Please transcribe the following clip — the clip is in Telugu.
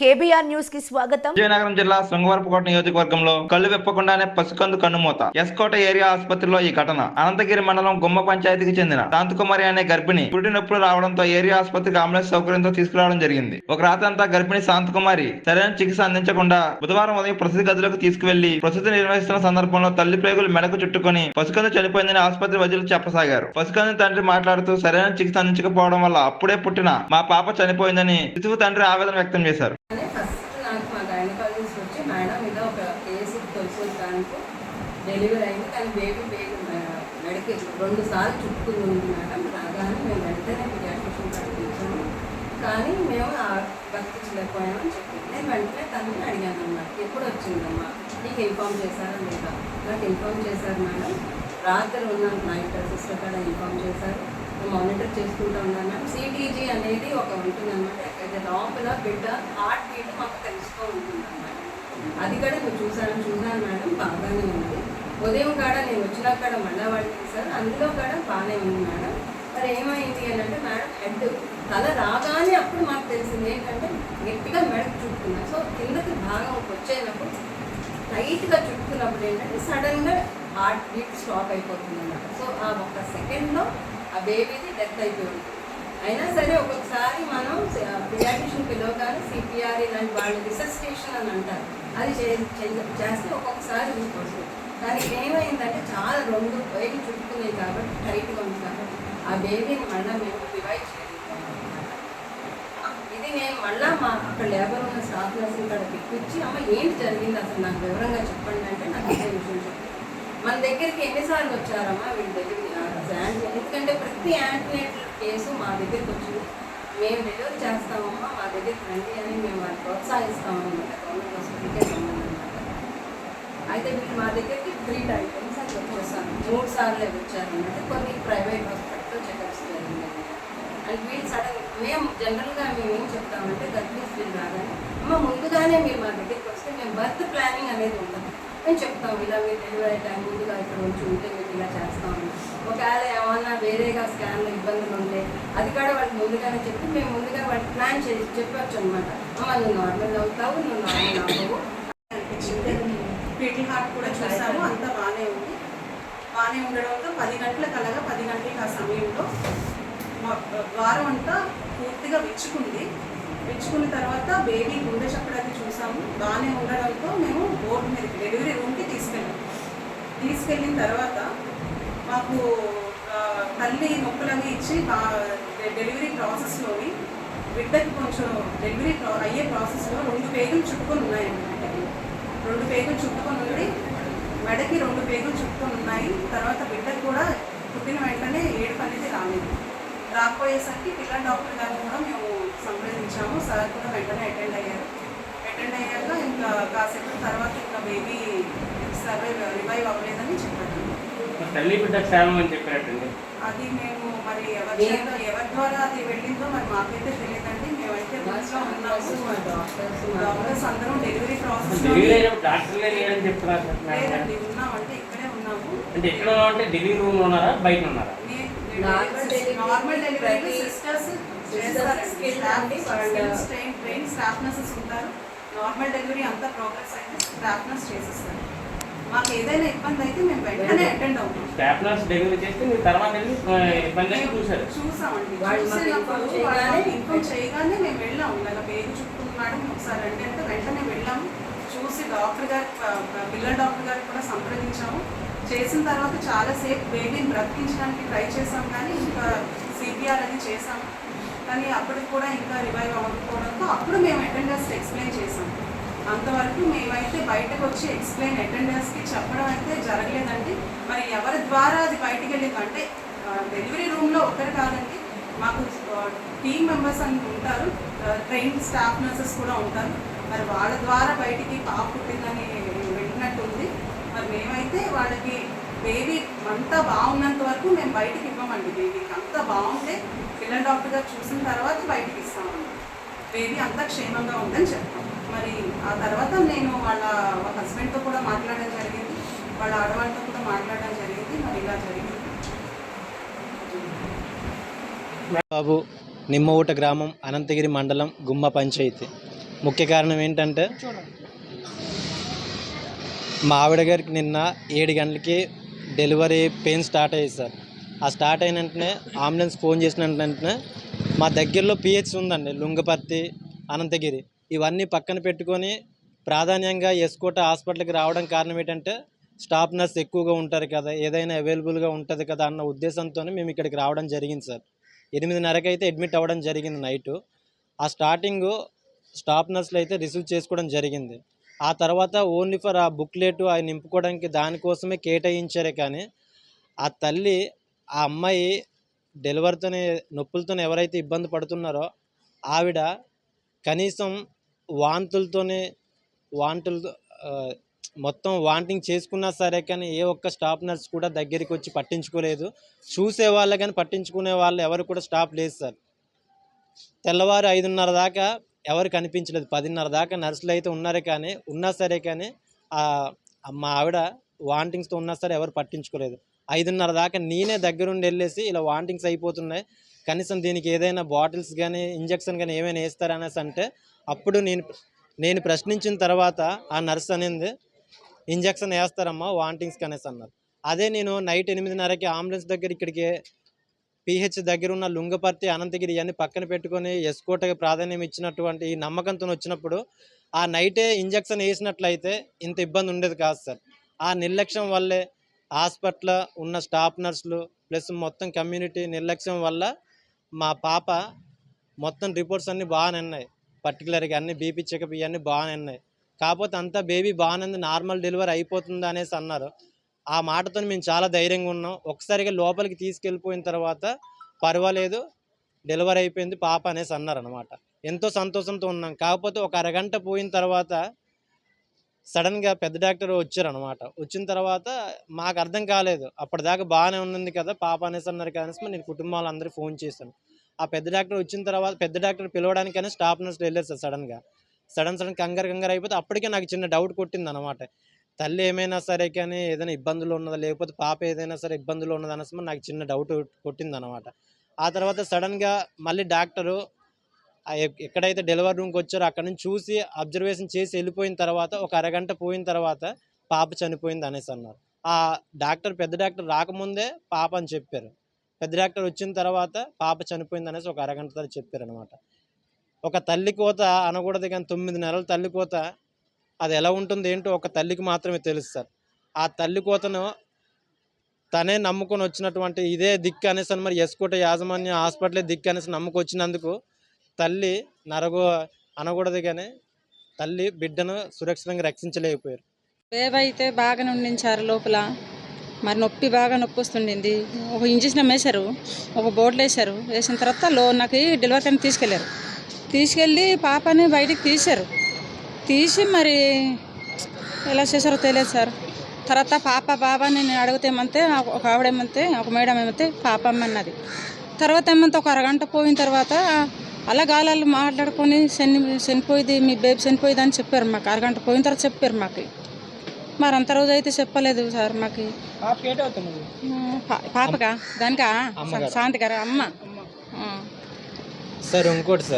కేబీఆర్ న్యూస్కి స్వాగతం. విజయనగరం జిల్లా శృంగవరపుకోట నియోజకవర్గంలో కళ్ళు విప్పకుండానే పసుకందు కన్నుమూత ఎస్కోట ఏరియా ఆసుపత్రిలో ఈ ఘటన. అనంతగిరి మండలం గుమ్మ పంచాయతీకి చెందిన శాంతకుమారి అనే గర్భిణి పురిటి నొప్పులు రావడంతో ఏరియా ఆసుపత్రికి అంబులెన్స్ సౌకర్యంతో తీసుకురావడం జరిగింది. ఒక రాత్రి అంతా గర్భిణి శాంతకుమారి సరైన చికిత్స అందించకుండా బుధవారం ఉదయం ప్రసూతి గదిలోకి తీసుకువెళ్ళి ప్రసూతి నిర్వహిస్తున్న సందర్భంలో తల్లి ప్రేగులు మెడకు చుట్టుకుని పసుకందు చనిపోయిందని ఆసుపత్రి వైద్యులు చెప్పసాగారు. పసుకందు తండ్రి మాట్లాడుతూ సరైన చికిత్స అందించకపోవడం వల్ల అప్పుడే పుట్టిన మా పాప చనిపోయిందని శిశువు తండ్రి ఆవేదన వ్యక్తం చేశారు కానీ ఫస్ట్ నాకు మా గైనకాలజిస్ట్ వచ్చి మేడం ఇలా ఒక కేసు తెలుసు దానికి డెలివరీ అయింది కానీ బేబీ బేబీ మెడకి రెండు సార్లు చుట్టుకుని ఉంది మేడం. రాగానే మేము వెంటనే పీడియాట్రిషియన్ కట్టించాము కానీ మేము భక్తించలేకపోయామని చెప్పి నేను వెంటనే తనని అడిగాను అన్నమాట. ఎప్పుడు వచ్చిందమ్మా? నీకు ఇన్ఫామ్ చేశారా లేదా? నాకు ఇన్ఫామ్ చేశారు మేడం. రాత్రి ఉన్న నైట్ సిస్టర్ కూడా ఇన్ఫామ్ చేశారు. మానిటర్ చేసుకుంటూ ఉన్నాను మేడం. సిటీజీ అనేది ఒక ఉంటుంది అనమాట ఎక్కడైతే లోపల బిడ్డ హార్ట్ బీట్ మాకు తెలుస్తూ ఉంటుంది అనమాట అది కూడా నేను చూసాను చూసాను మేడం. బాగానే ఉంది. ఉదయం కాడ నేను వచ్చిన కాడ మళ్ళా వాడికి సార్. అందులో కాడ బాగానే ఉంది మేడం. మరి ఏమైంది అని అంటే మేడం హెడ్. తల రాగానే అప్పుడు మాకు తెలిసింది ఏంటంటే గట్టిగా మెడకు చుట్టుకున్నా సో కిందకి భాగం వచ్చేటప్పుడు లైట్గా చుట్టుకున్నప్పుడు ఏంటంటే సడన్గా హార్ట్ బీట్ స్టాప్ అయిపోతుంది అన్నమాట. సో ఆ ఒక్క సెకండ్లో ఆ బేబీది డెత్ అయిపోయింది. అయినా సరే ఒక్కొక్కసారి మనం పియాటిషన్ పిలవగానే సిపిఆర్ ఇలాంటి వాళ్ళు రిసెస్టేషన్ అని అంటారు. అది చేస్తే ఒక్కొక్కసారి చూసుకోవచ్చు దానికి ఏమైందంటే చాలా రెండు బయట చుట్టుకున్నాయి కాబట్టి టైట్గా ఉంది కాబట్టి ఆ బేబీని మళ్ళీ మేము రివైవ్ చేయలేదు ఇది నేను మళ్ళా మా అక్కడ లేబర్ ఉన్న స్టాఫ్ నర్సింగ్ ఇక్కడ పిక్కిచ్చి అమ్మ ఏంటి జరిగింది అసలు? నాకు వివరంగా చెప్పండి అంటే నాకు ఇదే విషయం చెప్పండి మన దగ్గరికి ఎన్నిసార్లు వచ్చారమ్మా వీళ్ళ దగ్గరికి? యాంటీ ఎందుకంటే ప్రతి యాంటీనేట్ కేసు మా దగ్గరికి వచ్చింది. మేము డెలివరీ చేస్తామమ్మా మా దగ్గరికి రండి అని మేము వారిని ప్రోత్సహిస్తామన్నమాట. గవర్నమెంట్ హాస్పిటల్కి అయితే మీరు మా దగ్గరికి త్రీ టైమ్స్ అట్లా వచ్చేసాను మూడు సార్లు వచ్చారన్నమాట కొన్ని ప్రైవేట్ హాస్పిటల్లో చెకప్స్ జరిగింది అండ్ వీళ్ళు సడన్ మేము జనరల్గా మేము ఏం చెప్తామంటే గర్భిణీ రాగానే అమ్మ ముందుగానే మీరు మా దగ్గరికి వస్తే మేము బర్త్ ప్లానింగ్ అనేది ఉంటుంది. మేము చెప్తాం ఇలా మీరు డెలివరీ టైం ముందుగా ఇక్కడ వచ్చి ఉంటే మీకు ఇలా చేస్తాము. ఒకవేళ ఏమన్నా వేరేగా స్కాన్లో ఇబ్బందులు ఉంటే అది కూడా వాళ్ళకి ముందుగానే చెప్పి మేము ముందుగా వాళ్ళకి ప్లాన్ చేసి చెప్పొచ్చు అనమాట అమ్మ నువ్వు నార్మల్ అవుతావు నువ్వు నార్మల్ అవ్వవు. అనిపించింది పీటీ హార్ట్ కూడా చూసాము. అంతా బాగానే ఉంది. బాగానే ఉండడంతో పది గంటల కలగా పది గంటలకు ఆ సమయంలో మా ద్వారం అంతా పూర్తిగా విచ్చుకుంది. విచ్చుకున్న తర్వాత బేబీ గుండె చెప్పడానికి చూసాము. బాగానే ఉండడంతో మేము బోర్డు మీద డెలివరీ రూమ్కి తీసుకెళ్ళాము తీసుకెళ్ళిన తర్వాత మాకు తల్లి నొప్పులవి ఇచ్చి బా- డెలివరీ ప్రాసెస్లోని బిడ్డకి కొంచెం డెలివరీ అయ్యే ప్రాసెస్లో రెండు పేగులు చుట్టుకొని ఉన్నాయండి. రెండు పేగులు చుట్టుకొని ఉండి మెడకి రెండు పేగులు చుట్టుకొని ఉన్నాయి. తర్వాత బిడ్డకి కూడా పుట్టిన వెంటనే ఏడుపు అనేది రాలేదు. రాకపోయేసరికి పిల్లల డాక్టర్ గారిని కూడా మేము సంప్రదించాము. సార్ కూడా వెంటనే అటెండ్ అయ్యారు. అటెండ్ అయ్యాక ఇంకా కాసేపు తర్వాత ఇంకా బేబీ సర్వైవ్ రివైవ్ అవ్వలేదని చెప్పారు. తల్లి బిడ్డ క్షేమం అని అది మేము మరి ఎవరి ఎవరి ద్వారా అది వెళ్ళిందో మరి మాకైతే తెలియదండి. ఉన్నాము డాక్టర్స్ డాక్టర్స్ అందరం డెలివరీ ప్రాసెస్ డెలివరీ అయినప్పుడు డాక్టర్లే లేరని చెప్తున్నారు సార్ మేడం. లేదండి ఉన్నామంటే ఇక్కడే ఉన్నాము. అంటే ఎక్కడ ఉన్నారంటే డెలివరీ రూమ్ ఉన్నారా? బయట ఉన్నారా? Normal delivery sisters staff nurses ఉంటారు. నార్మల్ డెలివరీ అంతా ప్రోగ్రెస్ అయితే స్టాఫ్ నర్స్ చేసేస్తారు. మాకు ఏదైనా ఇబ్బంది అయితే మేము వెంటనే అటెండ్ అవుతాం. స్టాఫ్ నర్స్ డెలివరీ చేస్తే మీరు తర్వాత వెళ్ళి ఆ, ఇబ్బంది అయితే చూసారు చూసామండి. చూసినప్పుడు చేయగానే మేము వెళ్ళాము. ఇలాగ పేరు చుట్టుకున్నాడు ఒకసారి అంటే అంటే వెంటనే వెళ్ళాము. చూసి డాక్టర్ గారు పిల్లల డాక్టర్ గారికి కూడా సంప్రదించాము. చేసిన తర్వాత చాలాసేపు బేబీని బ్రతికించడానికి ట్రై చేసాం కానీ ఇంకా సిపిఆర్ అది చేసాము కానీ అప్పటికి కూడా ఇంకా రివైవ్ అవ్వకపోవడంతో అప్పుడు మేము అటెండర్స్ ఎక్స్ప్లెయిన్ చేసాం అంతవరకు మేమైతే బయటకు వచ్చి ఎక్స్ప్లెయిన్ అటెండర్స్కి చెప్పడం అయితే జరగలేదండి. మరి ఎవరి ద్వారా అది బయటికి వెళ్ళింది అంటే డెలివరీ రూమ్లో ఒకరు కాదండి మాకు టీమ్ మెంబర్స్ అని ఉంటారు ట్రైన్ స్టాఫ్ నర్సెస్ కూడా ఉంటారు. మరి వాళ్ళ ద్వారా బయటికి పాప పుట్టిందని వింటున్నట్టుంది ఉంది మరి మేమైతే వాళ్ళకి బేబీ అంతా బాగున్నంత వరకు మేము బయటికి ఇవ్వమండి. బేబీకి అంతా బాగుంటే పిల్లల డాక్టర్ గారు చూసిన తర్వాత బయటికి ఇస్తామండి. బేబీ అంతా క్షేమంగా ఉందని చెప్తాం. మరి ఆ తర్వాత నేను వాళ్ళ హస్బెండ్తో కూడా మాట్లాడడం జరిగింది. వాళ్ళ ఆడవాళ్ళతో కూడా మాట్లాడడం జరిగింది. మరి ఇలా జరిగింది. బాబు నిమ్మఊట గ్రామం అనంతగిరి మండలం గుమ్మ పంచాయతీ. ముఖ్య కారణం ఏంటంటే మా ఆవిడ గారికి నిన్న ఏడు గంటలకి డెలివరీ పెయిన్ స్టార్ట్ అయ్యింది సార్. ఆ స్టార్ట్ అయిన వెంటనే అంబులెన్స్ ఫోన్ చేసిన వెంటనే మా దగ్గరలో పిహెచ్ ఉందండి లుంగపర్తి అనంతగిరి. ఇవన్నీ పక్కన పెట్టుకొని ప్రాధాన్యంగా ఎస్కోట హాస్పిటల్కి రావడం కారణం ఏంటంటే స్టాఫ్ నర్స్ ఎక్కువగా ఉంటారు కదా ఏదైనా అవైలబుల్గా ఉంటుంది కదా అన్న ఉద్దేశంతోనే మేము ఇక్కడికి రావడం జరిగింది సార్. ఎనిమిదిన్నరకి అయితే అడ్మిట్ అవ్వడం జరిగింది నైటు. ఆ స్టార్టింగ్ స్టాఫ్ నర్స్లు అయితే రిసీవ్ చేసుకోవడం జరిగింది. ఆ తర్వాత ఓన్లీ ఫర్ ఆ బుక్లెట్ అవి నింపుకోవడానికి దానికోసమే కేటాయించారే కానీ ఆ తల్లి ఆ అమ్మాయి డెలివరీతోనే నొప్పులతోనే ఎవరైతే ఇబ్బంది పడుతున్నారో ఆవిడ కనీసం వాంతులతోనే వాంతులతో మొత్తం వాంటింగ్ చేసుకున్నా సరే కానీ ఏ ఒక్క స్టాఫ్ నర్స్ కూడా దగ్గరికి వచ్చి పట్టించుకోలేదు. చూసే వాళ్ళు కానీ పట్టించుకునే వాళ్ళు ఎవరు కూడా స్టాఫ్ లేదు సార్. తెల్లవారు ఐదున్నర దాకా ఎవరు కనిపించలేదు. పదిన్నర దాకా నర్సులు అయితే ఉన్నారే కానీ ఉన్నా సరే కానీ ఆ మా ఆవిడ వాంటింగ్స్తో ఉన్నా సరే ఎవరు పట్టించుకోలేదు. ఐదున్నర దాకా నేనే దగ్గరుండి వెళ్ళేసి ఇలా వాంటింగ్స్ అయిపోతున్నాయి. కనీసం దీనికి ఏదైనా బాటిల్స్ కానీ ఇంజక్షన్ కానీ ఏమైనా వేస్తారనేసి అంటే అప్పుడు నేను నేను ప్రశ్నించిన తర్వాత ఆ నర్స్ అనేది ఇంజక్షన్ వేస్తారమ్మా వాంటింగ్స్ అనేసి అన్నారు. అదే నేను నైట్ ఎనిమిదిన్నరకి అంబులెన్స్ దగ్గర ఇక్కడికి పిహెచ్ దగ్గర ఉన్న లుంగపర్తి అనంతగిరి ఇవన్నీ పక్కన పెట్టుకొని ఎస్కోటకి ప్రాధాన్యం ఇచ్చినటువంటి ఈ నమ్మకంతో వచ్చినప్పుడు ఆ నైటే ఇంజక్షన్ వేసినట్లయితే ఇంత ఇబ్బంది ఉండేది కాదు సార్. ఆ నిర్లక్ష్యం వల్లే హాస్పిటల్ ఉన్న స్టాఫ్ నర్సులు ప్లస్ మొత్తం కమ్యూనిటీ నిర్లక్ష్యం వల్ల మా పాప మొత్తం రిపోర్ట్స్ అన్నీ బాగానే ఉన్నాయి. పర్టికులర్గా అన్ని బీపీ చెకప్ ఇవన్నీ బాగానే ఉన్నాయి. కాకపోతే అంతా బేబీ బాగానే ఉంది నార్మల్ డెలివరీ అయిపోతుంది అనేసి అన్నారు. ఆ మాటతో మేము చాలా ధైర్యంగా ఉన్నాం. ఒకసారిగా లోపలికి తీసుకెళ్ళిపోయిన తర్వాత పర్వాలేదు డెలివరీ అయిపోయింది పాప అనేసి అన్నారు అనమాట ఎంతో సంతోషంతో ఉన్నాం. కాకపోతే ఒక అరగంట పోయిన తర్వాత సడన్గా పెద్ద డాక్టర్ వచ్చారు అనమాట వచ్చిన తర్వాత మాకు అర్థం కాలేదు. అప్పటిదాకా బాగానే ఉంది కదా పాప అనేసి అన్నారు కానీ నేను కుటుంబాలు అందరూ ఫోన్ చేశాను. ఆ పెద్ద డాక్టర్ వచ్చిన తర్వాత పెద్ద డాక్టర్ పిలవడానికైనా స్టాఫ్ నర్స్ వెళ్ళారు సార్ సడన్గా. సడన్ సడన్ కంగారు కంగారు అయిపోతే అప్పటికే నాకు చిన్న డౌట్ కొట్టింది అనమాట తల్లి ఏమైనా సరే కానీ ఏదైనా ఇబ్బందులు ఉన్నదా లేకపోతే పాప ఏదైనా సరే ఇబ్బందులు ఉన్నదా అనేసి నాకు చిన్న డౌట్ కొట్టింది అనమాట ఆ తర్వాత సడన్గా మళ్ళీ డాక్టరు ఎక్కడైతే డెలివరీ రూమ్కి వచ్చారో అక్కడ నుంచి చూసి అబ్జర్వేషన్ చేసి వెళ్ళిపోయిన తర్వాత ఒక అరగంట పోయిన తర్వాత పాప చనిపోయింది అనేసి అన్నారు. ఆ డాక్టర్ పెద్ద డాక్టర్ రాకముందే పాప అని చెప్పారు. పెద్ద డాక్టర్ వచ్చిన తర్వాత పాప చనిపోయింది అనేసి ఒక అరగంట తర్వాత చెప్పారు అనమాట ఒక తల్లి కోత అనకూడదు కానీ తొమ్మిది నెలల తల్లి కోత అది ఎలా ఉంటుంది ఏంటో ఒక తల్లికి మాత్రమే తెలుసు సార్. ఆ తల్లి కోతను తనే నమ్ముకొని వచ్చినటువంటి ఇదే దిక్కు అనేసి అని మరి ఎస్కోట యాజమాన్య హాస్పిటలే దిక్కు అనేసి నమ్ముకొచ్చినందుకు తల్లి నరగో అనకూడదు కానీ తల్లి బిడ్డను సురక్షితంగా రక్షించలేకపోయారు. బేబీ అయితే బాగానే ఉండించారు లోపల మరి నొప్పి బాగా నొప్పి వస్తుండింది ఒక ఇంజక్షన్ వేశారు ఒక బోర్డులు వేశారు. వేసిన తర్వాత లో నాకు డెలివరీ టైం తీసుకెళ్ళారు. తీసుకెళ్ళి పాపని బయటికి తీశారు. తీసి మరి ఎలా చేశారో తెలియదు సార్. తర్వాత పాప బాబా నేను అడిగితే ఏమంటే ఒక ఆవిడ ఏమంతే ఒక మేడం ఏమంతే పాప అన్నది తర్వాత ఏమంటే ఒక అరగంట పోయిన తర్వాత అలా గాలాలు మాట్లాడుకొని శని చనిపోయింది మీ బేబీ చనిపోయింది అని చెప్పారు మాకు. అరగంట పోయిన తర్వాత చెప్పారు మాకు. మరి అంత రోజు అయితే చెప్పలేదు సార్ మాకు. పాపగా దానికా. శాంతి గారు అమ్మ. సార్ ఇంకోటి సార్.